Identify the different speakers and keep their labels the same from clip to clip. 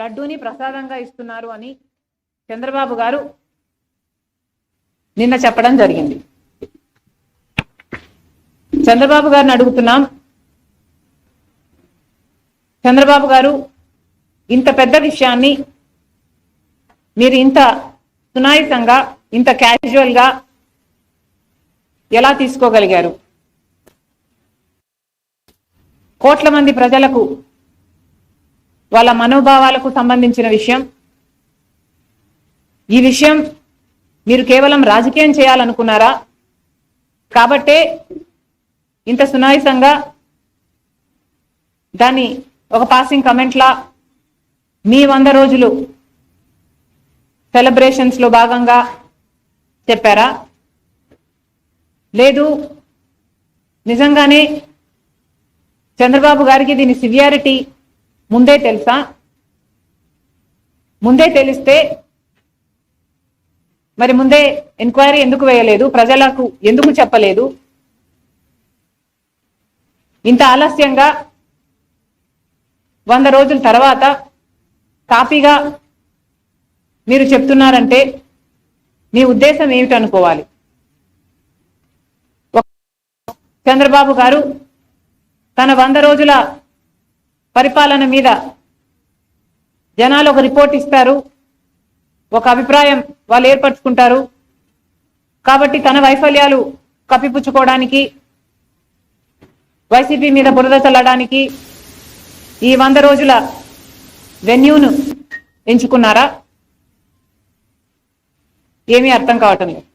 Speaker 1: లడ్డూని ప్రసాదంగా ఇస్తున్నారు అని చంద్రబాబు గారు నిన్న చెప్పడం జరిగింది. చంద్రబాబు గారిని అడుగుతున్నాం చంద్రబాబు గారు ఇంత పెద్ద విషయాన్ని మీరు ఇంత సునాయసంగా ఇంత క్యాజువల్గా ఎలా తీసుకోగలిగారు? కోట్ల మంది ప్రజలకు వాళ్ళ మనోభావాలకు సంబంధించిన విషయం. ఈ విషయం మీరు కేవలం రాజకీయం చేయాలనుకున్నారా? కాబట్టే ఇంత సునాయసంగా దాన్ని ఒక పాసింగ్ కమెంట్లా మీ వంద రోజులు సెలబ్రేషన్స్లో భాగంగా చెప్పారా? లేదు నిజంగానే చంద్రబాబు గారికి దీని సివియారిటీ ముందే తెలుసా? ముందే తెలిస్తే మరి ముందే ఎంక్వైరీ ఎందుకు వేయలేదు? ప్రజలకు ఎందుకు చెప్పలేదు? ఇంత ఆలస్యంగా వంద రోజుల తర్వాత కాపీగా మీరు చెప్తున్నారంటే మీ ఉద్దేశం ఏమిటనుకోవాలి చంద్రబాబు గారు తన వంద రోజుల పరిపాలన మీద జనాలు ఒక రిపోర్ట్ ఇస్తారు ఒక అభిప్రాయం వాళ్ళు ఏర్పరచుకుంటారు. కాబట్టి తన వైఫల్యాలు కప్పిపుచ్చుకోవడానికి వైసీపీ మీద బురద చల్లడానికి ఈ వంద రోజుల వెన్యూను ఎంచుకున్నారా? ఏమీ అర్థం కావటం లేదు.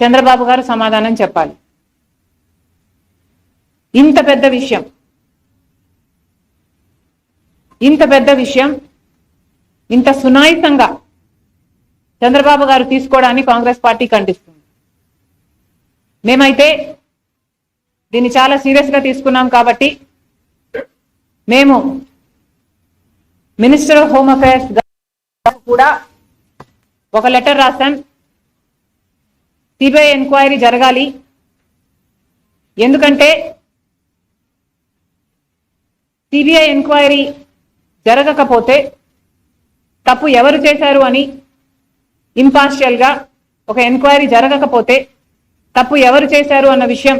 Speaker 1: చంద్రబాబు గారు సమాధానం చెప్పాలి. ఇంత పెద్ద విషయం ఇంత పెద్ద విషయం ఇంత సునాయితంగా చంద్రబాబు గారు తీసుకోవడాన్ని కాంగ్రెస్ పార్టీ ఖండిస్తుంది. మేమైతే దీన్ని చాలా సీరియస్గా తీసుకున్నాం కాబట్టి మేము మినిస్టర్ ఆఫ్ హోమ్ అఫైర్స్ కూడా ఒక లెటర్ రాశాం. సిబిఐ ఎంక్వైరీ జరగాలి. ఎందుకంటే సిబిఐ ఎంక్వైరీ జరగకపోతే తప్పు ఎవరు చేశారు అని ఇంపార్షియల్గా ఒక ఎంక్వైరీ జరగకపోతే తప్పు ఎవరు చేశారు అన్న విషయం